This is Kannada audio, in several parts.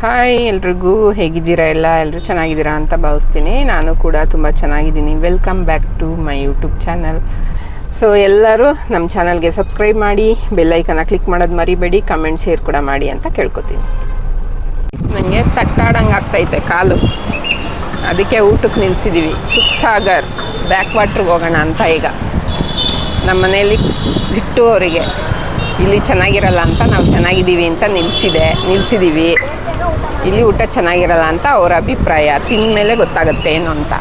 ಹಾಯ್ ಎಲ್ರಿಗೂ ಹೇಗಿದ್ದೀರಾ ಎಲ್ಲ? ಎಲ್ಲರೂ ಚೆನ್ನಾಗಿದ್ದೀರಾ ಅಂತ ಭಾವಿಸ್ತೀನಿ. ನಾನು ಕೂಡ ತುಂಬ ಚೆನ್ನಾಗಿದ್ದೀನಿ. Welcome back to my YouTube channel so ಎಲ್ಲರೂ ನಮ್ಮ ಚಾನಲ್ಗೆ ಸಬ್ಸ್ಕ್ರೈಬ್ ಮಾಡಿ ಬೆಲ್ಲೈಕನ್ನ ಕ್ಲಿಕ್ ಮಾಡೋದು ಮರಿಬೇಡಿ ಕಮೆಂಟ್ ಶೇರ್ ಕೂಡ ಮಾಡಿ ಅಂತ ಕೇಳ್ಕೊತೀನಿ. ನನಗೆ ತಟ್ಟಾಡಂಗೆ ಆಗ್ತೈತೆ ಕಾಲು. ಅದಕ್ಕೆ ಊಟಕ್ಕೆ ನಿಲ್ಲಿಸಿದ್ದೀವಿ ಸುಖ ಸಾಗರ್ ಬ್ಯಾಕ್ ವಾಟ್ರಿಗೆ ಹೋಗೋಣ ಅಂತ ಈಗ. ನಮ್ಮ ಮನೆಯಲ್ಲಿ ಸಿಟ್ಟು ಅವರಿಗೆ. ಇಲ್ಲಿ ಚೆನ್ನಾಗಿರಲ್ಲ ಅಂತ ನಾವು ಚೆನ್ನಾಗಿದ್ದೀವಿ ಅಂತ ನಿಲ್ಸಿದೆ ನಿಲ್ಸಿದ್ದೀವಿ ಇಲ್ಲಿ ಊಟ ಚೆನ್ನಾಗಿರಲ್ಲ ಅಂತ ಅವರ ಅಭಿಪ್ರಾಯ. ತಿಂದಮೇಲೆ ಗೊತ್ತಾಗುತ್ತೆ ಏನು ಅಂತ.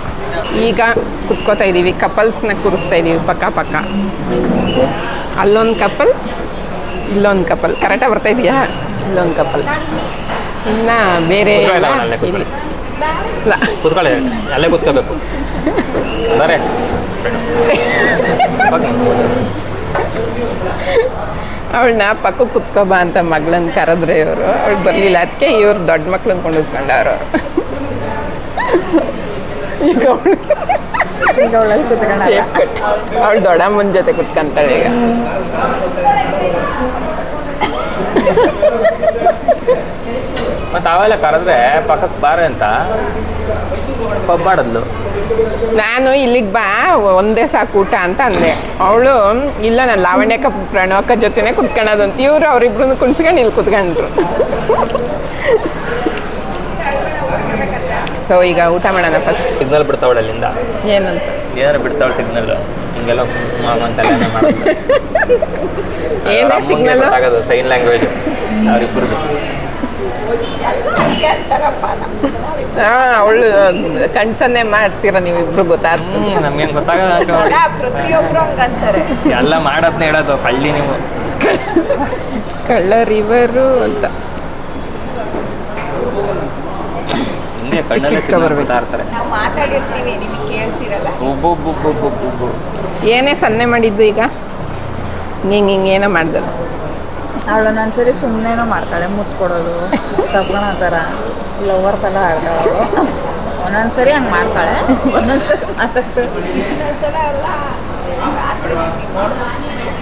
ಈಗ ಕುತ್ಕೋತಾ ಇದ್ದೀವಿ ಕಪಲ್ಸ್ನ ಕೂರಿಸ್ತಾ ಇದ್ದೀವಿ ಪಕ್ಕ ಪಕ್ಕ. ಅಲ್ಲೊಂದು ಕಪಲ್ ಇಲ್ಲೊಂದು ಕಪಲ್. ಕರೆಕ್ಟಾಗಿ ಬರ್ತಾ ಇದೆಯಾ? ಇಲ್ಲೊಂದು ಕಪಲ್. ಇನ್ನು ಬೇರೆ ಕೂತ್ಕೊಳ್ಳಿ, ಅಲ್ಲೇ ಕೂತ್ಕೊಳ್ಳಿ. ಇಲ್ಲಿ. ಇಲ್ಲ ಕೂತ್ಕೊಳ್ಳಿ. ಅಲ್ಲೇ ಕೂತ್ಕೋಬೇಕು. ಓಕೆ ಅವಳನ್ನ ಪಕ್ಕ ಕುತ್ಕೋಬಾ ಅಂತ ಮಗಳನ್ನ ಕರೆದ್ರೆ ಇವರು. ಅವಳು ಬರಲಿಲ್ಲ. ಅದಕ್ಕೆ ಇವ್ರು ದೊಡ್ಡ ಮಕ್ಳನ್ನ ಕೊಂಡಿಸ್ಕೊಂಡವ್ರು ಈಗ ಅವಳು ಶೇಪ್ ಕಟ್ ದೊಡ್ಡಮ್ಮನ ಜೊತೆ ಕುತ್ಕೊಂತಾಳೆ ಈಗ. ಮತ್ತೆ ಅವೆಲ್ಲ ಕರೆದ್ರೆ ಪಕ್ಕಕ್ಕೆ ಬಾರೆ ಅಂತ. ಪಬ್ಬಾಡದ್ಲು ನಾನು ಇಲ್ಲಿಗೆ ಬಾ ಒಂದೇ ಸಾಕು ಊಟ ಅಂತ ಅಂದೆ. ಅವಳು ಇಲ್ಲ ನಾನು ಲಾವಣ್ಯಕ್ಕ ಪ್ರಣವಕ್ಕ ಜೊತೆನೇ ಕುತ್ಕೊಳ್ಳೋದು ಅಂತ. ಇವರು ಅವರಿಬ್ರು ಕುಣಿಸ್ಕೊಂಡು ಇಲ್ಲಿ ಕುತ್ಕೊಂಡ್ರು. ಸೊ ಈಗ ಊಟ ಮಾಡೋಣ ಫಸ್ಟ್ ಸಿಗ್ನಲ್ ಬಿಡ್ತಾವಳೆ ಅಲ್ಲಿಂದ? ಏನಂತ? ಏನಾರು ಬಿಡ್ತಾವಳೆ ಸಿಗ್ನಲ್ ಹಿಂಗೆಲ್ಲ ಏನೇ ಸಿಗ್ನಲ್ ಆಗೋದು ಸೈನ್ ಲ್ಯಾಂಗ್ವೇಜ್ ಅವ್ರಿಬ್ರದ್ದು ಹಾಂ ಅವಳು ಕಣ್ಸನ್ನೇ ಮಾಡ್ತೀರ ನೀವಿಬ್ರು ಗೊತ್ತಾಗ್ತದೆ. ಹ್ಞೂ ನಮ್ಗೇನು ಗೊತ್ತಾಗಲ್ಲ ನೋಡಿ. ಪ್ರತಿಯೊಬ್ರು ಹಂಗಂತಾರೆ. ಎಲ್ಲ ಮಾಡೋದ್ನ ಹೇಳೋದು ಹಳ್ಳಿ ನೀವು. ಕಳ್ಳರಿವರು ಅಂತ. ಹಿಂಗೆ ಅಷ್ಟು ಕಣ್ಣಲ್ಲೇ ಕಿತ್ಕೊ ಬರ್ಬೇಕು. ಇರ್ತಾರೆ. ನಾವು ಮಾತಾಡಿರ್ತೀವಿ ನಿಮಗೆ ಕೇಳಿಸಿರಲ್ಲ. ಉಬ್ಬು ಉಬ್ಬು ಉಬ್ಬು ಉಬ್ಬು ಉಬ್ಬು. ಏನೇ ಸನ್ನೆ ಮಾಡಿದ್ದು ಈಗ? ಹಿಂಗೆ ಹಿಂಗೇನೋ ಏನೋ ಮಾಡ್ದಲ್ಲ. ಅವಳು ಒಂದೊಂದ್ಸರಿ ಸುಮ್ಮನೆನೂ ಮಾಡ್ತಾಳೆ ಮುತ್ತು ಕೊಡೋದು ತಗೊಳೋ ಥರ. ಲವರ್ ಥರ ಆಡ್ತಾಳೆ ಅವಳು. ಒಂದೊಂದ್ಸರಿ ಹಂಗೆ ಮಾಡ್ತಾಳೆ. ಒಂದೊಂದ್ಸರಿ ಮಾತಾಡ್ತಾಳೆ.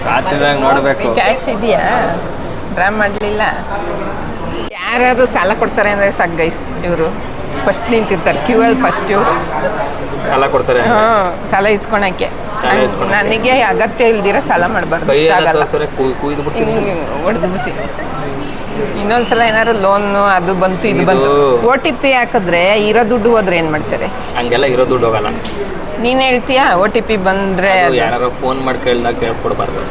ರಾತ್ರಿದಾಗ ನೋಡಬೇಕು. ಕ್ಯಾಶ್ ಇದೆಯಾ? ಡ್ರಾ ಮಾಡಲಿಲ್ಲ. ಯಾರಾದ್ರು ಸಾಲ ಕೊಡ್ತಾರೆ ಅಂದರೆ ಸಾಕು ಗೈಸ್ ಇವರು. ಫಸ್ಟ್ ನಿಂತಿರ್ತಾರೆ ಕ್ಯೂ ಅಲ್ಲಿ ಫಸ್ಟ್ ಇವರು. ಸಾಲ ಕೊಡ್ತಾರೆ. ಹಾಂ ಸಾಲ ಇಸ್ಕೊಳಕ್ಕೆ. ನನಗೆ ಅಗತ್ಯ ಇಲ್ದಿರ ಸಾಲ ಮಾಡಬಾರ್ದು ಇಷ್ಟ ಆಗಲ್ಲ. ಇನ್ನೊಂದ್ಸಲ ಏನಾದ್ರು ಲೋನ್ ಅದು ಬಂತು ಇದು ಬಂತು. ಓ ಟಿ ಪಿ ಹಾಕಿದ್ರೆ ಇರೋ ದುಡ್ಡು ಹೋದ್ರೆ ಏನು ಮಾಡ್ತಾರೆ? ಹಂಗೆಲ್ಲ ಇರೋ ದುಡ್ಡು ಹೋಗಲ್ಲ. ನೀನ್ ಹೇಳ್ತೀಯಾ ಓ ಟಿ ಪಿ ಬಂದ್ರೆ ಯಾರು ಫೋನ್ ಮಾಡಿ ಕೇಳ್ದಾಗ ಕೇಳ್ಕೊಡ್ಬಾರ್ದು.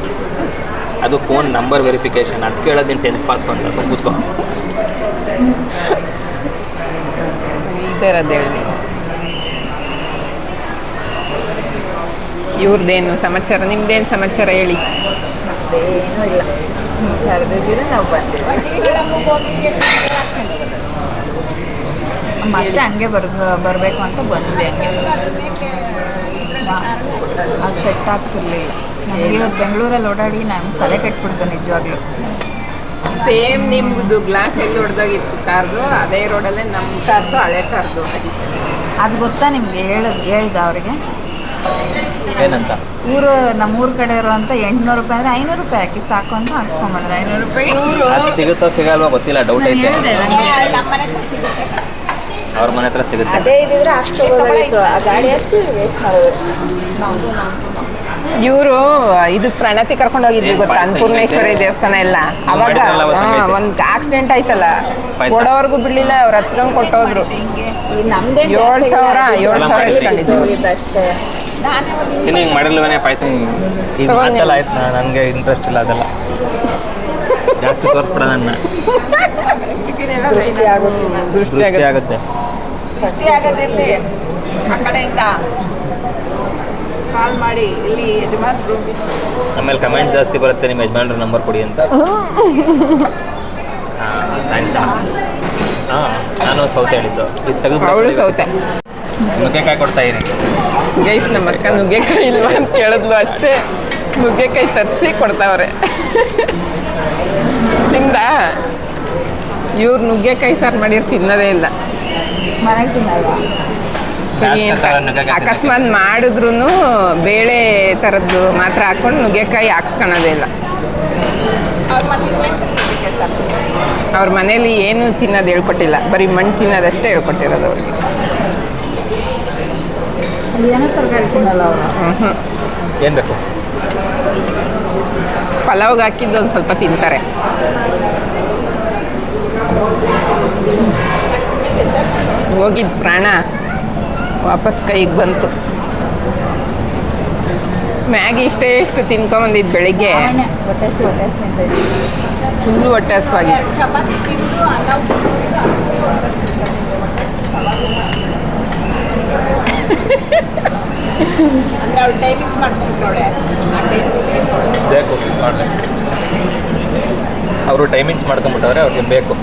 ಅದು ಫೋನ್ ನಂಬರ್ ವೆರಿಫಿಕೇಶನ್ ಅದು ಕೇಳೋದು ನೀನು ಟೆನ್ ಪಾಸ್ ಬಂದ ಕೂತ್ಕೊಂಡು ಕೂತ್ಕೋ. ಥರದ್ದು ಹೇಳಿ. ಇವ್ರದ್ದೇನು ಸಮಾಚಾರ? ನಿಮ್ದೇನು ಸಮಾಚಾರ ಹೇಳಿ? ಏನೂ ಇಲ್ಲ ಕರೆದಿದ್ದೀರ ನಾವು ಬಂದಿದ್ದೀವಿ ಮತ್ತೆ ಹಂಗೆ ಬರ್ ಬರಬೇಕು ಅಂತ ಬಂದ್ವಿ ಹಂಗೆ. ಅದು ಸೆಟ್ ಆಗ್ತಿರ್ಲಿಲ್ಲ. ನನಗೆ ಇವತ್ತು ಬೆಂಗಳೂರಲ್ಲಿ ಓಡಾಡಿ ನಾನು ತಲೆ ಕೆಟ್ಬಿಡ್ತು ನಿಜವಾಗ್ಲೂ. ಸೇಮ್ ನಿಮ್ದು ಗ್ಲಾಸ್ ಎಲ್ಲಿ ಹೊಡೆದಾಗಿತ್ತು ಕಾರ್ದು? ಅದೇ ರೋಡಲ್ಲೇ ನಮ್ಮ ಕಾರ್ದು ಹಳೆ ಕಾರ್ದು. ಅದು ಗೊತ್ತಾ ನಿಮಗೆ ಹೇಳದು ಹೇಳ್ದ ಅವರಿಗೆ? ಏನಂತ? ಊರು ನಮ್ಮ ಊರ ಕಡೆ ಇರುವಂತ ಎಂಟ್ನೂರು ರೂಪಾಯಿ ಅಂದ್ರೆ ಐನೂರು ರೂಪಾಯಿ ಹಾಕಿ ಸಾಕು ಅಂತ ಹಾಕ್ಸ್ಕೊಂಬಂದ್ರೆ ಐನೂರು ರೂಪಾಯಿ. ಅದು ಸಿಗುತ್ತೋ ಸಿಗಲ್ವೋ ಗೊತ್ತಿಲ್ಲ ಡೌಟ್ ಐತೆ. ಹೇಳ್ದೆ ಅವ್ರ ಮನೆ ಹತ್ರ ಸಿಗುತ್ತೆ. ಅದೇ ಇದ್ರೆ ಅಷ್ಟು ಗಾಡಿ ಹಚ್ಚಿ ವೇಸ್ಟ್ ಮಾಡೋದು ಇವರು ಇದು ಪ್ರಣತಿ ಕರ್ಕೊಂಡು ಹೋಗಿದ್ವಿ ಗೊತ್ತಾ? ಅನ್ನಪೂರ್ಣೇಶ್ವರಿ ದೇವಸ್ಥಾನ ಎಲ್ಲ. ಅವಾಗ ಒಂದು ಆಕ್ಸಿಡೆಂಟ್ ಆಯ್ತಲ್ಲ. ಕೊಡೋವರೆಗೂ ಬಿಡ್ಲಿಲ್ಲ ಅವ್ರು ಹತ್ಕೊಂಡ್ ಕೊಟ್ಟೋದ್ರು. ಏಳ್ ಸಾವಿರ ಏಳ್ ಸಾವಿರ ಇಸ್ಕೊಂಡಿದ್ದು. ಇನ್ನು ಹಿಂಗೆ ಪಾಯಸ? ಆಯ್ತು ನನಗೆ ಇಂಟ್ರೆಸ್ಟ್ ಇಲ್ಲ ಅದೆಲ್ಲ. ಜಾಸ್ತಿ ತೋರಿಸ್ಬಿಡ ನನ್ನ. ದೃಷ್ಟಿ ಆಗುತ್ತೆ. ದೃಷ್ಟಿ ಆಗುತ್ತೆ ಆಗುತ್ತೆ ದೃಷ್ಟಿ ಆಗೋದಿರ್ಲಿ ಆ ಕಡೆಯಿಂದ ಕಾಲ್ ಮಾಡಿ ಇಲ್ಲಿ ಯಜಮಾನ್ರು ಆಮೇಲೆ ಕಮೆಂಟ್ ಜಾಸ್ತಿ ಬರುತ್ತೆ ನಿಮ್ಮ ಯಜಮಾನ್ರ ನಂಬರ್ ಕೊಡಿ ಅಂತ. ಥ್ಯಾಂಕ್ಸ್ ಹಾಂ ನಾನು ಸೌತೆ ಹೇಳಿದ್ದು. ಇದು ತೆಗೆದು ಅವಳು ಸೌತೆ. ನುಗ್ಗೆಕಾಯಿ ಕೊಡ್ತಾ ಇದೀನಿ ಗೈಸ್ ನಮ್ಮ ಅಕ್ಕ ನುಗ್ಗೆಕಾಯಿ ಇಲ್ವಾ ಅಂತ ಕೇಳಿದ್ಲು ಅಷ್ಟೇ. ನುಗ್ಗೆಕಾಯಿ ತರಿಸಿ ಕೊಡ್ತಾವ್ರೆ. ತಿಂದ ಇವ್ರು ನುಗ್ಗೆಕಾಯಿ ಸಾರು ಮಾಡಿರ್ ತಿನ್ನೋದೇ ಇಲ್ಲ. ಮನೆಗೆ ತಿನ್ನಲ್ವಾ? ಏನ್ ಅಂತ ಅಕಸ್ಮಾತ್ ಮಾಡಿದ್ರು ಬೇಳೆ ಥರದ್ದು ಮಾತ್ರ ಹಾಕೊಂಡು ನುಗ್ಗೆಕಾಯಿ ಹಾಕ್ಸ್ಕೊಳೋದೇ ಇಲ್ಲ. ಅವ್ರು ಮನೇಲಿ ಏನು ತಿನ್ನೋದು ಹೇಳ್ಕೊಟ್ಟಿಲ್ಲ. ಬರೀ ಮಣ್ಣು ತಿನ್ನೋದಷ್ಟೇ ಹೇಳ್ಕೊಟ್ಟಿರೋದು ಅವ್ರಿಗೆ. ಏನು ಬೇಕು? ಪಲಾವ್ಗೆ ಹಾಕಿದ್ದು ಒಂದು ಸ್ವಲ್ಪ ತಿಂತಾರೆ. ಹೋಗಿದ್ದು ಪ್ರಾಣ. ವಾಪಸ್ ಕೈಗೆ ಬಂತು. ಮ್ಯಾಗಿ ಇಷ್ಟೇ ಎಷ್ಟು ತಿನ್ಕೊಂಬಂದಿದ್ದು ಬೆಳಿಗ್ಗೆ. ಫುಲ್ ಬೇಕು ಮಾಡಲಿ ಅವರು ಟೈಮಿಂಗ್ಸ್ ಮಾಡ್ಕೊಂಡ್ಬಿಟ್ಟವ್ರೆ ಅವ್ರಿಗೆ ಬೇಕು.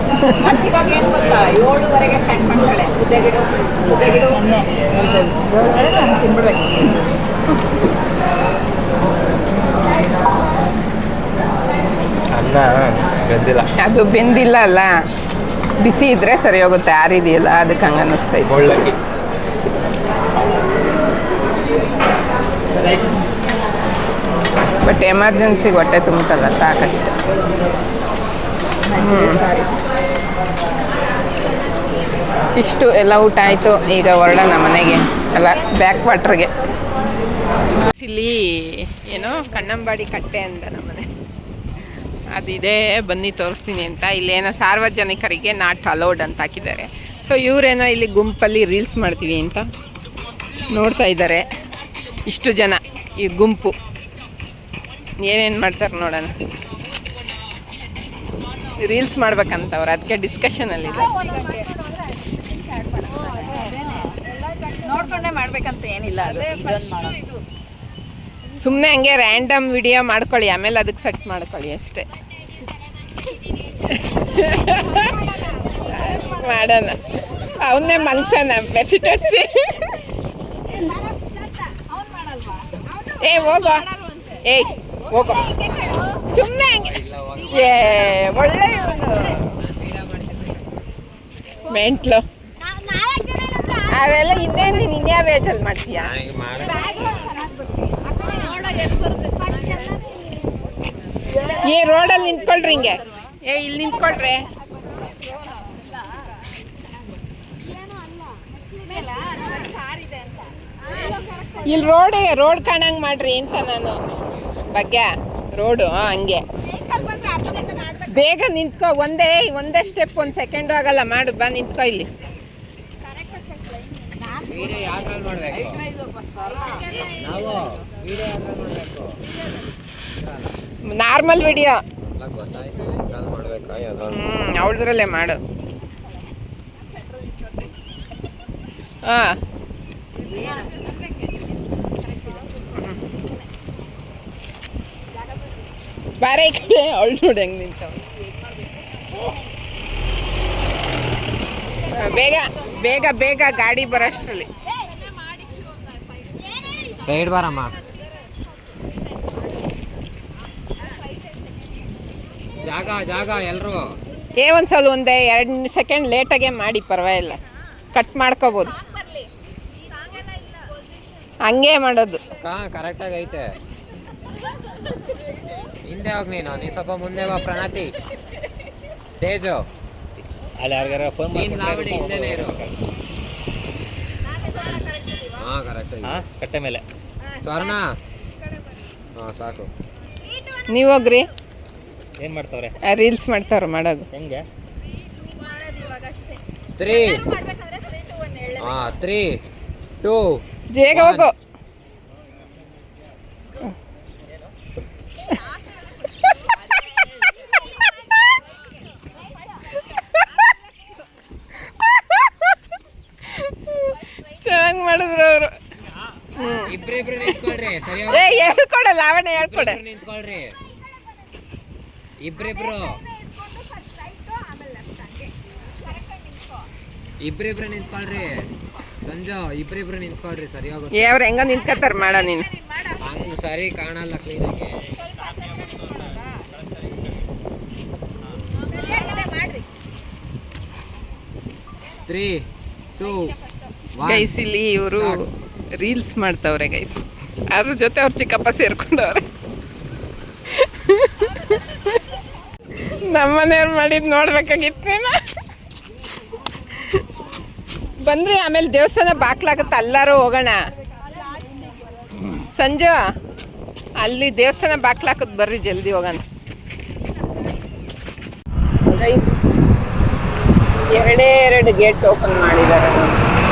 ಇವಾಗ ಏನು ಗೊತ್ತಾ? ಏಳುವರೆಗೆ ಸ್ಟಾರ್ಟ್ ಮಾಡ್ತಾಳೆ. ಮುದ್ದೆ ಗಿಡ ಮುದ್ದೆ ಗಿಡ ನೆನ್ನೆ ಹೇಳ್ತಾ ಇದ್ದೆ. ಏಳುವರೆ ನಾನು ತಿನ್ಬಿಡ್ಬೇಕು. ಅನ್ನ ಬೆಂದಿಲ್ಲ. ಅದು ಬೆಂದಿಲ್ಲ ಅಲ್ಲ. ಬಿಸಿ ಇದ್ರೆ ಸರಿ ಹೋಗುತ್ತೆ. ಆರಿದೆಯಲ್ಲ ಅದಕ್ಕೆ ಹಂಗೆ ಅನ್ನಿಸ್ತೈತೆ ಮುಳ್ಳಕ್ಕಿ ಬಟ್ ಎಮರ್ಜೆನ್ಸಿಗೆ ಹೊಟ್ಟೆ ತುಂಬಿಸಲ್ಲ ಸಾಕಷ್ಟು. ಇಷ್ಟು ಎಲ್ಲ ಊಟ ಆಯಿತು, ಈಗ ಹೊರಡೋಣ ಮನೆಗೆ, ಎಲ್ಲ ಬ್ಯಾಕ್ ವಾಟ್ರಿಗೆ ಇಲ್ಲಿ ಏನೋ ಕಣ್ಣಂಬಾಡಿ ಕಟ್ಟೆ ಅಂತ ನಮ್ಮನೆ ಅದಿದೆ, ಬನ್ನಿ ತೋರಿಸ್ತೀನಿ ಅಂತ. ಇಲ್ಲೇನೋ ಸಾರ್ವಜನಿಕರಿಗೆ ನಾಟ್ ಅಲೌಡ್ ಅಂತ ಹಾಕಿದ್ದಾರೆ. ಸೊ ಇವರೇನೋ ಇಲ್ಲಿ ಗುಂಪಲ್ಲಿ ರೀಲ್ಸ್ ಮಾಡ್ತೀವಿ ಅಂತ ನೋಡ್ತಾ ಇದ್ದಾರೆ. ಇಷ್ಟು ಜನ, ಈ ಗುಂಪು. ಏನೇನು ಮಾಡ್ತಾರೆ ನೋಡೋಣ. ರೀಲ್ಸ್ ಮಾಡ್ಬೇಕಂತ ಅವ್ರು ಅದಕ್ಕೆ ಡಿಸ್ಕಷನ್ ಅಲ್ಲಿ ಮಾಡ್ಬೇಕಂತ ಏನಿಲ್ಲ ಸುಮ್ಮನೆ ಹಂಗೆ ರ್ಯಾಂಡಮ್ ವಿಡಿಯೋ ಮಾಡ್ಕೊಳ್ಳಿ ಆಮೇಲೆ ಅದಕ್ಕೆ ಸೆಟ್ ಮಾಡ್ಕೊಳ್ಳಿ ಅಷ್ಟೇ. ಮಾಡೋಣ. ಅವನ್ನೇ ಮನ್ಸನ ಬೆಡ್ಶೀಟ್ ಹಚ್ಚಿ ಏ ಹೋಗೋ. ಏಯ್. ಹೋಗೋ ಸುಮ್ಮನೆ ಹಂಗೆ ಏ ಒಳ್ಳೆ ಮೆಂಟ್ಲು. ಅದೆಲ್ಲ ಇನ್ನೇನು ನೀನು ಇನ್ಯಾವ ಏಜಲ್ಲಿ ಮಾಡ್ತೀಯಾ? ಏ ರೋಡಲ್ಲಿ ನಿಂತ್ಕೊಳ್ರಿ ಹಿಂಗೆ. ಏ ಇಲ್ಲಿ ನಿಂತ್ಕೊಳ್ರಿ. ಇಲ್ಲಿ ರೋಡ್ ರೋಡ್ ಕಾಣಂಗ್ ಮಾಡ್ರಿ ಅಂತ ನಾನು. ಬಗ್ಗೆ ರೋಡು ಹಾಂ ಹಂಗೆ. ಬೇಗ ನಿಂತ್ಕೋ ಒಂದೇ ಒಂದೇ ಸ್ಟೆಪ್ ಒಂದು ಸೆಕೆಂಡು ಆಗಲ್ಲ ಮಾಡು ಬಾ ನಿಂತ್ಕೋ ಇಲ್ಲಿ. ನಾರ್ಮಲ್ ವಿಡಿಯೋ ಹ್ಞೂ ಅವಳದ್ರಲ್ಲೇ ಮಾಡು. ಹಾಂ ಬಾರೆ ಈ ಕಡೆ ಅವಳು ನೋಡಿ ಹೆಂಗೆ ಬೇಗ ಬೇಗ ಬೇಗ ಗಾಡಿ ಬರೋಷ್ಟರಲ್ಲಿ. ಸೈಡ್ ಬಾರಮ್ಮ. ಜಾಗ ಜಾಗ ಎಲ್ರು. ಏ ಒಂದ್ಸಲ ಒಂದೇ ಎರಡು ಸೆಕೆಂಡ್ ಲೇಟಾಗೆ ಮಾಡಿ ಪರವಾಗಿಲ್ಲ. ಕಟ್ ಮಾಡ್ಕೋಬೋದು. ಹಂಗೆ ಮಾಡೋದು. ಹಾ ಕರೆಕ್ಟಾಗಿ ಐತೆ. ಹಿಂದೆ ಹೋಗಿ ನೀನು. ನೀನು ಸ್ವಲ್ಪ ಮುಂದೆ ಬಾ ಪ್ರಣತಿ. ತೇಜು. ಅಲ್ಲಿ ಯಾರಿಗಾರ ಫೋನ್ ನೀನ್ ಲಾವಣಿ ಹಿಂದೆನೇ ಇರು. ಹಾಂ ಕರೆಕ್ಟ್ ಹಾಂ ಕಟ್ಟೆ ಮೇಲೆ. ಸ್ವರ್ಣ. ಹಾಂ ಸಾಕು. ನೀವು ಹೋಗ್ರಿ. ಏನು ಮಾಡ್ತಾವ್ರೆ? ರೀಲ್ಸ್ ಮಾಡ್ತಾವ್ರೆ ಮಾಡೋದು. ಹೆಂಗೆ? ತ್ರೀ ಹಾಂ ತ್ರೀ ಟೂ ಜೇಗ ಹೋಗು ಚೆನ್ನಾಗಿ ಮಾಡಿದ್ರು ಅವರು ಇಬ್ರಿಬ್ರು ನಿಂತ್ಕೊಳ್ರಿ ಸರಿ ಏ ಹೇಳ್ಕೊಡ ಲಾವಣ್ಯ ಹೇಳ್ಕೊಡ. ನಿಂತ್ಕೊಳ್ರಿ. ಇಬ್ರಿಬ್ರು. ಇಬ್ರಿಬ್ರು ನಿಂತ್ಕೊಳ್ರಿ. ಸಂಜು ಇಬ್ರಿಬ್ರು ನಿಂತ್ಕೊಳ್ರಿ ಸರಿ ಹೋಗುತ್ತೆ ಏ ಅವ್ರು ಹೆಂಗ ನಿಂತ್ಕತ್ತಾರ ಮಾಡ ನೀನು. ಹಂಗ್ ಸರಿ ಕಾಣಲ್ಲ ಕ್ಲೀನಾಗಿ ತ್ರೀ ಟೂ ಗೈಸ್ ಇಲ್ಲಿ ಇವರು ರೀಲ್ಸ್ ಮಾಡ್ತವ್ರೆ ಗೈಸ್ ಅದ್ರ ಜೊತೆ ಅವ್ರ ಚಿಕ್ಕಪ್ಪ ಸೇರ್ಕೊಂಡವ್ರೆ. ನಮ್ಮನೆಯವ್ರು ಮಾಡಿದ್ ನೋಡ್ಬೇಕಾಗಿತ್ತು ನೀನು? ಬಂದ್ರಿ ಆಮೇಲೆ ದೇವಸ್ಥಾನ ಬಾಕ್ಲಾಗತ್ತೆ ಎಲ್ಲರೂ ಹೋಗೋಣ. ಸಂಜೆ, ಅಲ್ಲಿ ದೇವಸ್ಥಾನ ಬಾಕ್ಲಾಕತ್ ಬರ್ರಿ ಜಲ್ದಿ ಹೋಗೋಣ. ಗೈಸ್ ಎರಡೇ ಎರಡು ಗೇಟ್ ಓಪನ್ ಮಾಡಿದ್ದಾರೆ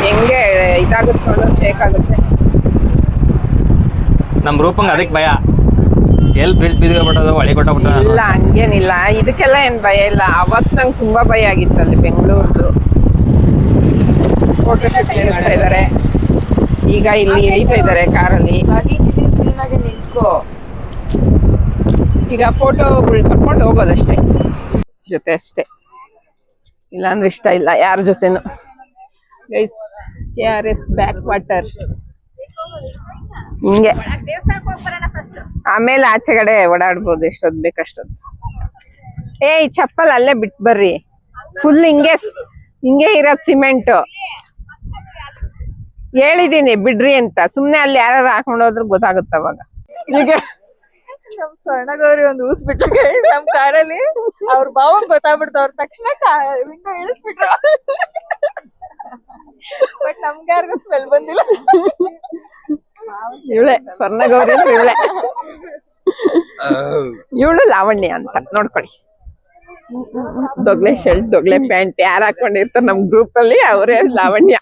ಹೆಂಗೆ ಇದಾಗುತ್ತೆ ನೋಡು ಶೇಕ್ ಆಗುತ್ತೆ. ನಮ್ಮ ರೂಪಂಗೆ ಅದಕ್ಕೆ ಭಯ. ಎಲ್ ಬ್ರಿಡ್ಜ್ ಬಿದ್ದುಬಿಟ್ಟದು ಹೊಳೆ ಕೊಟ್ಟಬಿಟ್ಟ ಇಲ್ಲ ಹಂಗೇನಿಲ್ಲ. ಇದಕ್ಕೆಲ್ಲ ಏನ್ ಭಯ ಇಲ್ಲ. ಅವತ್ ನಂಗೆ ತುಂಬಾ ಭಯ ಆಗಿತ್ತು ಅಲ್ಲಿ ಬೆಂಗಳೂರು ಫೋಟೋ ಶೂಟ್ ನಡೆಸ್ತಾ ಇದ್ದಾರೆ ಈಗ ಇಲ್ಲಿ ಇಳಿತಾ ಇದಾರೆ ಕಾರಲ್ಲಿ. ಈಗ ಫೋಟೋಗಳು ತಕೊಂಡು ಹೋಗೋದಷ್ಟೇ. ಜೊತೆ ಅಷ್ಟೇ. ಇಲ್ಲಾಂದ್ರೆ ಇಷ್ಟ ಇಲ್ಲ ಯಾರ ಜೊತೆನು. Guys K R S back water ಹಿಂಗೆ. ಆಮೇಲೆ ಆಚೆಗಡೆ ಓಡಾಡ್ಬೋದು ಎಷ್ಟೊತ್ ಬೇಕಷ್ಟೊತ್ ಏ ಈ ಚಪ್ಪಲ್ ಅಲ್ಲೇ ಬಿಟ್ ಬರ್ರಿ. ಫುಲ್ ಹಿಂಗೆ ಹಿಂಗೆ ಇರೋದ್ ಸಿಮೆಂಟ್ ಹೇಳಿದೀನಿ, ಬಿಡ್ರಿ ಅಂತ. ಸುಮ್ನೆ ಅಲ್ಲಿ ಯಾರು ಹಾಕೊಂಡು ಹೋದ್ರೆ ಗೊತ್ತಾಗುತ್ತೆ ಅವಾಗ. ಈಗ ನಮ್ ಸ್ವರ್ಣಗೌರಿ ಒಂದು ಊಸ್ಬಿಟ್ಲು ನಮ್ ಕಾರಲ್ಲಿ. ಅವ್ರ ಭಾವ ಗೊತ್ತಾಗ್ಬಿಡ್ತು, ಅವ್ರ ತಕ್ಷಣ ವಿಂಡೋ ಇಳಿಸ್ಬಿಟ್ರು. ಬಟ್ ನಮ್ಗೆ ಯಾರಿಗೂ ಸ್ಮೆಲ್ ಬಂದಿಲ್ಲ. ಇವಳೆ ಸ್ವರ್ಣಗೌರಿ ಅಂದ್ರೆ ಇವಳೆ. ಇವಳು ಲಾವಣ್ಯ ಅಂತ ನೋಡ್ಕೊಳ್ಳಿ. ದೊಗ್ಲೆ ಶರ್ಟ್ ದೊಗ್ಲೆ ಪ್ಯಾಂಟ್ ಯಾರು ಹಾಕೊಂಡಿರ್ತಾರೆ ನಮ್ ಗ್ರೂಪ್ ಅಲ್ಲಿ ಅವರೇ ಲಾವಣ್ಯ.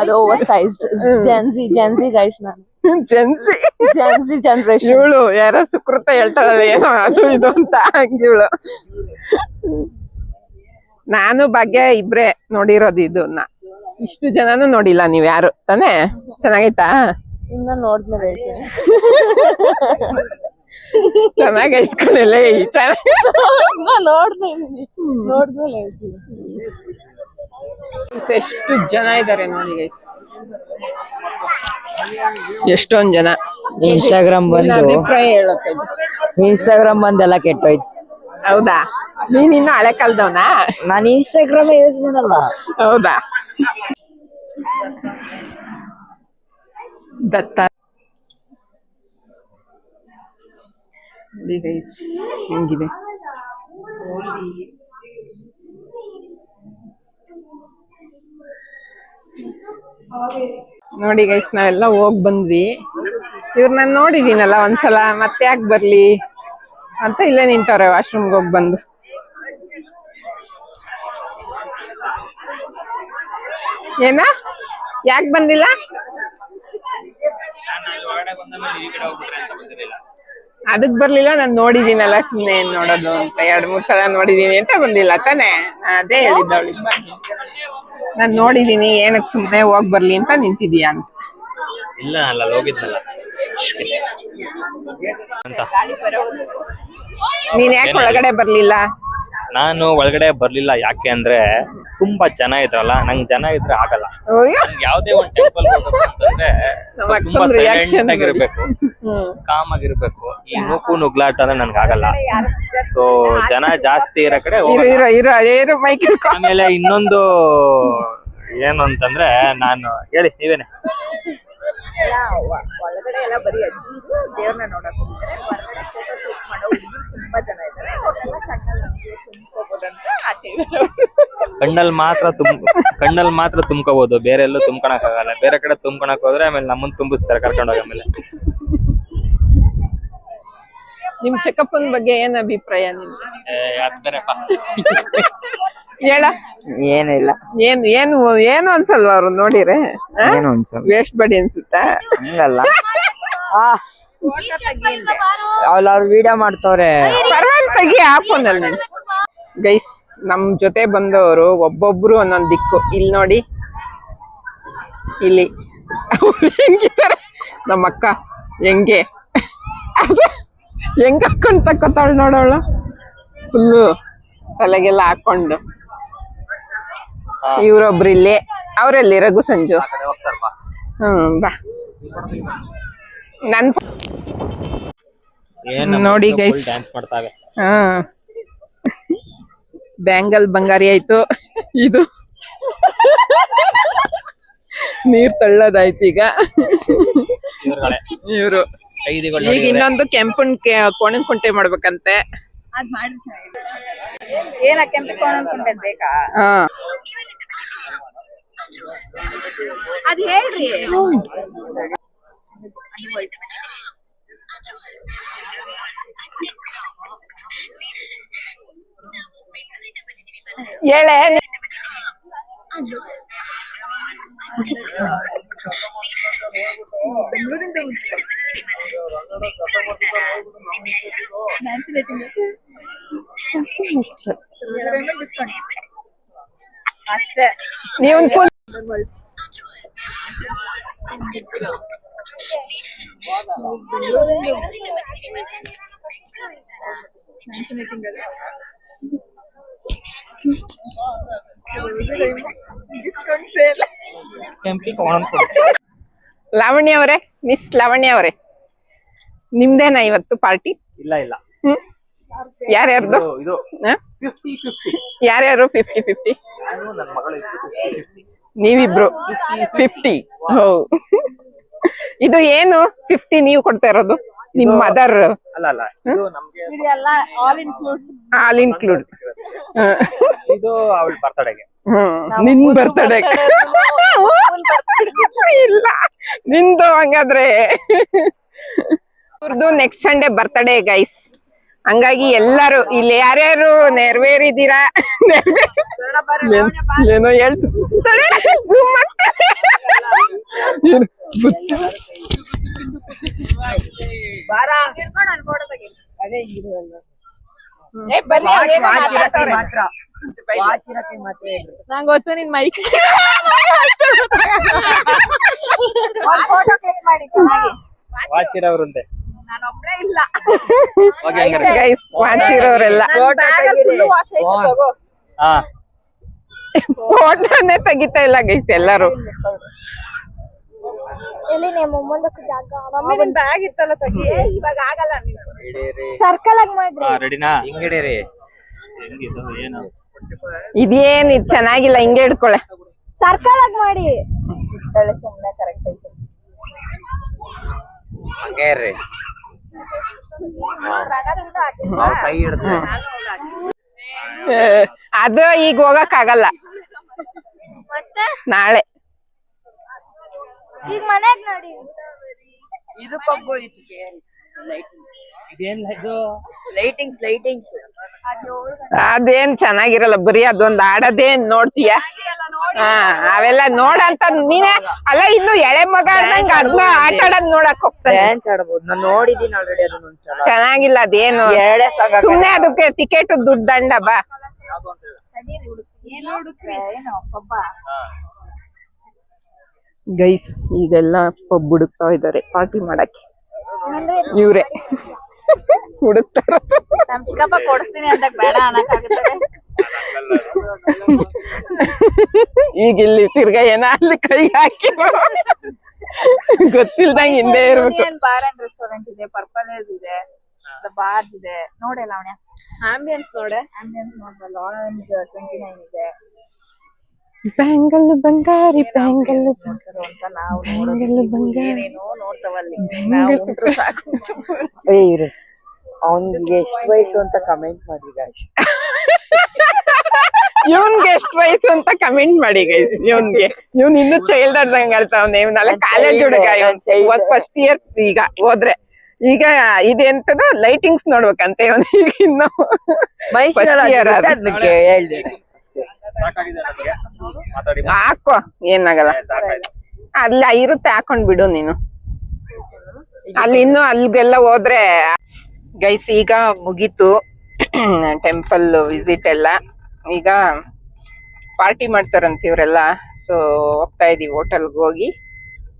ಅದು over sized gen Z gen Z guys ನಾನು. Gen Z gen Z generation ಇವಳು ಯಾರೋ ಸುಕೃತ ಹೇಳ್ತಾಳಲ್ಲ ಏನೋ ಅದು ಇದು ಅಂತ ಹಂಗಿವಳು ನಾನು ಭಾಗ್ಯ ಇಬ್ರೆ ನೋಡಿರೋದು ಇದನ್ನ ಇಷ್ಟು ಜನನು ನೋಡಿಲ್ಲ ನೀವ್ ಯಾರು ತಾನೇ? ಚೆನ್ನಾಗೈತಾ? ಇನ್ನ ನೋಡ್ಮೇಲೆ ಹೇಳ್ತೀನಿ. ಚೆನ್ನಾಗ್ ಐಸ್ಕೊಂಡಿಲ್ಲ ನೋಡ್ಮೇಲೆ ಹೇಳ್ತೀನಿ. ಎಷ್ಟು ಜನ ಇದ್ದಾರೆ ನೋಡಿ ಗೈಸ್ ಎಷ್ಟೊಂದ್ ಜನ. ಇನ್ಸ್ಟಾಗ್ರಾಮ್ ಬಂದು ಅಭಿಪ್ರಾಯ ಹೇಳುತ್ತೆ ಇನ್ಸ್ಟಾಗ್ರಾಮ್ ಬಂದೆಲ್ಲ ಕೆಟ್ಟೋಯ್ತು ಹೌದಾ? ನೀನ್ ಇನ್ನು ಹಳೆ ಕಾಲದವನಾ? ನಾನು ಇನ್ಸ್ಟಾಗ್ರಾಮ್ ಯೂಸ್ ಮಾಡಲ್ಲ. ಹೌದಾ? ದತ್ತ. ನೋಡಿ ಗೈಸ್ ಹೆಂಗಿದೆ? ನೋಡಿ ಗೈಸ್ ನಾವೆಲ್ಲ ಹೋಗ್ ಬಂದ್ವಿ. ಇವ್ರನ್ನ ನೋಡಿದೀನಲ್ಲ ಒಂದ್ಸಲ ಮತ್ತೆ ಯಾಕೆ ಬರ್ಲಿ? ಅಂತ ಇಲ್ಲೇ ನಿಂತವ್ರೆ ವಾಶ್ರೂಮ್ಗೆ ಹೋಗಿ ಬಂದು. ಏನ? ಯಾಕೆ ಬಂದಿಲ್ಲ? ಅದಕ್ ಬರ್ಲಿಲ್ಲ, ನಾನು ನೋಡಿದೀನಲ್ಲ ಸುಮ್ನೆ ಏನ್ ನೋಡೋದು ಅಂತ. ಎರಡ್ ಮೂರ್ ಸಲ ನೋಡಿದೀನಿ ಅಂತ ಬಂದಿಲ್ಲ ತಾನೆ? ಅದೇ ಹೇಳಿದ್ದ ಅವಳಿಗೆ. ನಾನ್ ನೋಡಿದೀನಿ, ಏನಕ್ ಸುಮ್ನೆ ಹೋಗ್ ಬರ್ಲಿ ಅಂತ ನಿಂತಿದೀಯ ಅಂತ. ಇಲ್ಲ ಅಲ್ಲ ಹೋಗಿದ್ನಲ್ಲ. ಅಂತ. ನೀನ್ ಯಾಕೆ ಒಳಗಡೆ ಬರ್ಲಿಲ್ಲ? ನಾನು ಒಳಗಡೆ ಬರ್ಲಿಲ್ಲ ಯಾಕೆ ಅಂದ್ರೆ ತುಂಬಾ ಜನ ಇದ್ರಲ್ಲ ನಂಗೆ ಜನ ಇದ್ರೆ ಆಗಲ್ಲ. ಯಾವ್ದೇ ಒಂದ್ ಟೆಂಪಲ್ ಅಂತಂದ್ರೆ ತುಂಬಾ ಸೈಲೆಂಟ್ ಆಗಿರ್ಬೇಕು. ಕಾಮ್ ಆಗಿರ್ಬೇಕು ಈ ನೂಕು ನುಗ್ಲಾಟ ಅಂದ್ರೆ ನನ್ಗೆ ಆಗಲ್ಲ. ಸೊ ಜನ ಜಾಸ್ತಿ ಇರೋ ಕಡೆ ಆಮೇಲೆ ಇನ್ನೊಂದು ಏನು ಅಂತಂದ್ರೆ ನಾನು ಹೇಳಿ ನೀವೇನೆ. ಒಳಗಡೆ ಎಲ್ಲ ಬರೀ ಅಜ್ಜಿ ದೇವ್ರನ್ನ ನೋಡಕ್ ಹೋಗಿದ್ದಾರೆ. ಹೊರಗಡೆ ಫೋಟೋ ಶೂಟ್ ಮಾಡೋ ತುಂಬಾ ಜನ ಇದ್ದಾರೆ. ಅವ್ರನ್ನೆಲ್ಲ ಕಣ್ಣಲ್ಲಿ ನಮ್ಗೆ ತುಂಬ್ಕೋಬೋದಂತ ಆಚೆ. ಕಣ್ಣಲ್ಲಿ ಮಾತ್ರ ತುಂಬ ಕಣ್ಣಲ್ಲಿ ಮಾತ್ರ ತುಂಬ್ಕೋಬಹುದು ಬೇರೆ ಎಲ್ಲೂ ತುಂಬ್ಕೊಳಕ್ ಆಗಲ್ಲ ಬೇರೆ ಕಡೆ ತುಂಬ್ಕೊಳಕ್ ಹೋದ್ರೆ ಆಮೇಲೆ ನಮ್ಮನ್ನ ತುಂಬಿಸ್ತಾರೆ ಕರ್ಕೊಂಡೋಗ ಆಮೇಲೆ. ನಿಮ್ ಚೆಕಪ್ ಬಗ್ಗೆ ಏನ್ ಅಭಿಪ್ರಾಯ ನಿಮ್ಗೆ ಹೇಳ. ಏನಿಲ್ಲ ಇಲ್ಲ. ಏನ್ ಏನು ಏನು ಅನ್ಸಲ್ವಾ ಅವ್ರು ನೋಡಿರೆ ಏನು ಅನ್ಸಲ್ಲ. ವೇಸ್ಟ್ ಬಡಿ ಅನ್ಸುತ್ತಾ? ಹಂಗಲ್ಲ. ಅವ್ರು ಅವ್ರು ವಿಡಿಯೋ ಮಾಡ್ತವ್ರೆ. ಪರವಾಗಿಲ್ಲ ತೆಗಿ ಆಫೋನ್ ಫೋನಲ್ಲಿ ಗೈಸ್ ನಮ್ ಜೊತೆ ಬಂದವರು ಒಬ್ಬೊಬ್ರು ಒಂದೊಂದ್ ದಿಕ್ಕು. ಇಲ್ಲಿ ನೋಡಿ. ಇಲ್ಲಿ. ಹೆಂಗಿದ್ದಾರೆ? ನಮ್ಮ ಅಕ್ಕ ಹೆಂಗೆ? ಅದು ಹೆಂಗ್ ಹಾಕೊಂಡ್ ತಕ್ಕೋತಾಳ ನೋಡೋಳು? ಫುಲ್ಲು ತಲೆಗೆಲ್ಲ ಹಾಕೊಂಡು. ಇವ್ರೊಬ್ರು ಇಲ್ಲಿ. ಅವ್ರಲ್ಲಿ? ರಘು ಸಂಜು. ಹ್ಮ್ ಬಾ. ನನ್ ನೋಡಿ ಗೈಸ್ ಹಾ. ಬ್ಯಾಂಗಲ್ ಬಂಗಾರಿ ಆಯ್ತು. ಇದು. ನೀರ್ ತಳ್ಳೋದಾಯ್ತು ಈಗ. ಇವ್ರು. ಈಗ ಇನ್ನೊಂದು ಕೆಂಪನ್ ಕೋಣನ್ ಕುಂಟೆ ಮಾಡ್ಬೇಕಂತೆ. ಅದ್ ಮಾಡಿ ಏನ ಬೇಕಾ? ಅದ್ ಹೇಳ್ರಿ. ಹೇಳೆ ಅಷ್ಟೇ ನೀವು ಫುಲ್ ಕೆಂಪಿ ತಗೊಂಡ್ ಲಾವಣ್ಯ ಅವರೇ ಮಿಸ್ ಲಾವಣ್ಯ ಅವರೇ. ನಿಮ್ದೇನಾ ಇವತ್ತು ಪಾರ್ಟಿ ಇಲ್ಲ ಇಲ್ಲ. ಯಾರ್ಯಾರ್ದು? ಯಾರ್ಯಾರು ಫಿಫ್ಟಿ ಫಿಫ್ಟಿ ನೀವಿಬ್ರು ಫಿಫ್ಟಿ ಹೌದು. ಇದು ಏನು ಫಿಫ್ಟಿ ನೀವು ಕೊಡ್ತಾ ಇರೋದು? ನಿಮ್ ಮದರ್ ಅಲ್ಲ ಅಲ್ಲ ಇದು ನಮ್ಗೆ ಇದೆಲ್ಲ ಆಲ್ ಇನ್ಕ್ಲೂಡ್ಸ್ ಆಲ್ ಇನ್ಕ್ಲೂಡ್ ಇದು ಅವಳ ಬರ್ತಡೆಗೆ ಹ್ಮ್ ನಿನ್ ಬರ್ತಡೇ ಇಲ್ಲ. ನಿಂದು ಹಂಗಾದ್ರೆ. ಇವ್ರದ್ದು ನೆಕ್ಸ್ಟ್ ಸಂಡೇ ಬರ್ತಡೇ ಗೈಸ್ ಹಂಗಾಗಿ ಎಲ್ಲಾರು ಇಲ್ಲಿ ಯಾರ್ಯಾರು ನೆರವೇರಿದ್ದೀರಾ? ನೆರವೇರ್- ಏನ್- ಹೇಳ್ತು. ನಂಗ್ ಗೊತ್ತು ನಿನ್ ಮೈಕ್ ಫೋಟೋ ಕ್ಲಿಕ್ ಮಾಡಿ. ವಾಚಿರವ್ರಂತೆ ನಾನೊಬ್ಳೇ ಇಲ್ಲ. ಹೋಗಿ ಹಂಗಾರೆ. ಗೈಸ್ ವಾಚಿರೋರೆಲ್ಲ ಹಾ. ಫೋಟೋನೇ ತೆಗಿತಾ ಇಲ್ಲ ಗೈಸ್ ಎಲ್ಲಾರು. ಮಮ್ಮಿ ನಿನ್ ಬ್ಯಾಗ್ ಇತ್ತಲ್ಲ ತಗಿ. ಇವಾಗ ಆಗಲ್ಲ ಸರ್ಕಲ್ ಆಗಿ ಮಾಡ್ರಿ. ಹಾ ರೆಡಿನಾ ಹಿಂಗಡಿರಿ ಹೆಂಗಿದು ಏನು? ಇದೇನ್ ಇದು ಚೆನ್ನಾಗಿಲ್ಲ ಹಿಂಗೆ ಹಿಡ್ಕೊಳೆ. ಸರ್ಕಲ್ ಆಗಿ ಮಾಡಿ. ಸುಮ್ನೆ ಕರೆಕ್ಟ್ ಐತೆ ಹಂಗೇರಿ ಕೈ ಹಿಡ್ದು. ಆ, ಅದು ಈಗ ಹೋಗಕ್ ಆಗಲ್ಲ. ಮತ್ತೆ? ನಾಳೆ. ಈಗ ಮನೆಗ್ ನೋಡಿ. ಇದೇನ್ ಇದು? ಲೈಟಿಂಗ್ಸ್ ಲೈಟಿಂಗ್ಸ್ ಅದೇನ್ ಚೆನ್ನಾಗಿರಲ್ಲ ಬರೀ ಅದೊಂದ್ ಆಡೋದೇನ್ ನೋಡ್ತೀಯ? ಹಾ ಅವೆಲ್ಲ ನೋಡಂತ ನೀನೇ ಅಲ್ಲ ಇನ್ನು ಎಳೆ ಮಗ ಆಟ ಆಡೋದ್ ನೋಡಕ್ ಹೋಗ್ತಾನೆ. ಡ್ಯಾನ್ಸ್ ಆಡ್ಬೋದು. ನಾನ್ ನೋಡಿದೀನಿ ಆಲ್ರೆಡಿ ಅದನ್ನ ಒಂದ್ಸಲ. ಚೆನ್ನಾಗಿಲ್ಲ ಅದೇನು? ಎರಡೇ ಸಾಂಗ್ ಸುಮ್ನೆ ಅದಕ್ಕೆ ಟಿಕೆಟ್ ದುಡ್ಡು ದಂಡ ಬಾ. ಗೈಸ್ ಈಗೆಲ್ಲ ಪಬ್ ಹುಡುಕ್ತಾ ಇದಾರೆ ಪಾರ್ಟಿ ಮಾಡಕ್ಕೆ. ಇವ್ರೆ. ಹುಡುಕ್ತಾ ಇರೋದು ನಮ್ ಚಿಕ್ಕಪ್ಪ ಕೊಡಿಸ್ತೀನಿ ಅಂತ ಬೇಡ ಅನ್ನಕ್ಕಾಗುತ್ತದೆ ಈಗ ಇಲ್ಲಿ ತಿರ್ಗಾ ಏನ ಅಲ್ಲಿ ಕೈ ಹಾಕಿ ಗೊತ್ತಿಲ್ದಂಗ ಹಿಂದೆ ಇರ್ಬೇಕು. ಬಾರ್ ಅಂಡ್ ರೆಸ್ಟೋರೆಂಟ್ ಇದೆ ಪರ್ಪಲೇಸ್ ಇದೆ ಬಾರ್ ಇದೆ. ನೋಡಿ ಲಾವಣ್ಯ ಆಂಬಿಯನ್ಸ್ ನೋಡಿ. ಆಂಬಿಯನ್ಸ್ ನೋಡ್ಬಲ್ಲ ಆರೆಂಜ್ ಟ್ವೆಂಟಿ ನೈನ್ ಇದೆ. ಬ್ಯಾಂಗಲ್ ಬಂಗಾರಿ ಬ್ಯಾಂಗಲ್ ನೋಡ್ತಾರೆ ಅಂತ ನಾವು ಬ್ಯಾಂಗಲ್ ಬಂಗಾರಿ ನೋಡ್ತಾವಲ್ಲಿ. ಅವ್ನಿಗೆ ಎಷ್ಟು ವಯಸ್ಸು ಅಂತ ಕಮೆಂಟ್ ಮಾಡಿ ಗಾಯ್ಸ್ ಇವನ್ಗೆ ಎಷ್ಟ್ ವಯಸ್ಸು ಅಂತ ಕಮೆಂಟ್ ಮಾಡಿ ಗೈಸ್ ಇವನ್ಗೆ. ಇವನ್ ಇನ್ನು ಚೈಲ್ಡ್ ಆಡ್ದಂಗ್ ಆಡ್ತಾವ್ನೆ ಇವ್ನೆಲ್ಲ ಕಾಲೇಜ್ ಹುಡುಗ ಇವತ್ ಫಸ್ಟ್ ಇಯರ್ ಈಗ ಹೋದ್ರೆ. ಈಗ ಇದೆಂತದ ಲೈಟಿಂಗ್ಸ್ ನೋಡ್ಬೇಕಂತೆ ಇವನ್ ಈಗ ಇನ್ನು ಫಸ್ಟ್ ಇಯರ್ ಅದು. ಅದಕ್ಕೆ ಹೇಳ್ದೆ ಹಾಕೋ ಏನಾಗಲ್ಲ. ಅಲ್ಲಿ ಇರುತ್ತೆ ಹಾಕೊಂಡ್ ಬಿಡು ನೀನು. ಅಲ್ಲಿ ಇನ್ನು ಅಲ್ಲಿಗೆಲ್ಲ ಹೋದ್ರೆ ಗೈಸ್ ಈಗ ಮುಗೀತು. ಟೆಂಪಲ್ ವಿಸಿಟ್ ಎಲ್ಲ. ಈಗ ಪಾರ್ಟಿ ಮಾಡ್ತಾರಂತ ಇವರೆಲ್ಲ. ಸೊ ಹೋಗ್ತಾ ಇದೀವಿ ಹೋಟೆಲ್ಗೆ ಹೋಗಿ.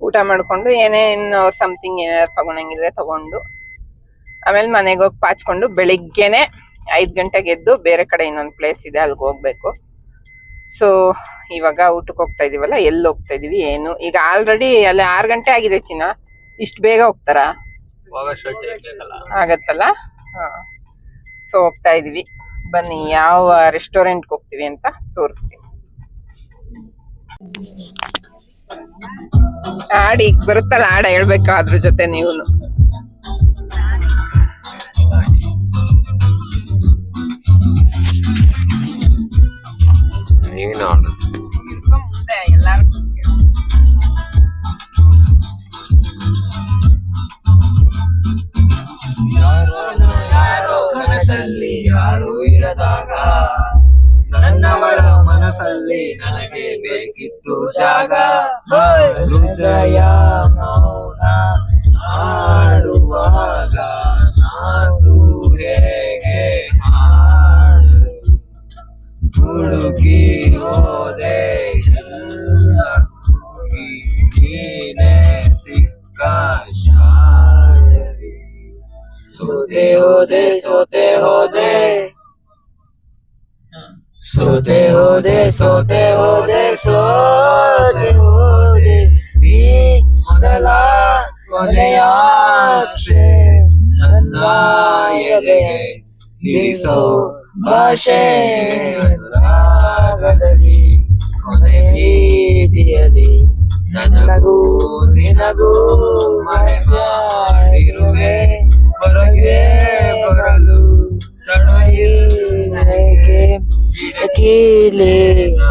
ಊಟ ಮಾಡ್ಕೊಂಡು ಏನೇನು ಸಮಥಿಂಗ್ ಏನಾದ್ರು ತಗೊಂಡಂಗಿದ್ರೆ ತಗೊಂಡು. ಆಮೇಲೆ ಮನೆಗೆ ಹೋಗಿ ಪಾಚ್ಕೊಂಡು ಬೆಳಿಗ್ಗೆನೆ ಐದು ಗಂಟೆಗೆ ಎದ್ದು ಬೇರೆ ಕಡೆ ಇನ್ನೊಂದು ಪ್ಲೇಸ್ ಇದೆ ಅಲ್ಲಿಗೆ ಹೋಗ್ಬೇಕು. ಸೊ ಇವಾಗ ಊಟಕ್ಕೆ ಹೋಗ್ತಾ ಇದೀವಲ್ಲ ಎಲ್ಲಿ ಹೋಗ್ತಾ ಇದೀವಿ ಏನು? ಈಗ ಆಲ್ರೆಡಿ ಅಲ್ಲಿ ಆರು ಗಂಟೆ ಆಗಿದೆ ಚಿನ್ನ. ಇಷ್ಟು ಬೇಗ ಹೋಗ್ತಾರಾ? ಆಗತ್ತಲ್ಲ? ಸೊ ಹೋಗ್ತಾ ಇದೀವಿ. ಬನ್ನಿ ಯಾವ ರೆಸ್ಟೋರೆಂಟ್ಗೆ ಹೋಗ್ತೀವಿ ಅಂತ ತೋರಿಸ್ತೀನಿ. ಆಡಿ ಬರುತ್ತಲ್ಲ ಆಡ ಹೇಳ್ಬೇಕು ಅದ್ರ ಜೊತೆ ನೀವು ಹೋದೆ ಸೋತೆ ಹೋದೆ ಸೋತೆ ಹೋದೆ ಸೋತೆ ಹೋದೆ ಸೋತೆ ಹೋದೆ ಈ ಮೊದಲ ಕೊನೆಯ ಆಸೆ ನನ್ನ ಎದೆಗೆ ಇಳಿಸೋ ಭಾಷೆ ಅನುರಾಗದಲ್ಲಿ ಕೊನೆ ಬೀದಿಯಲ್ಲಿ ನನಗೂ ನಿನಗೂ ಮನೆ ಮಾಡಿರುವೆ killing.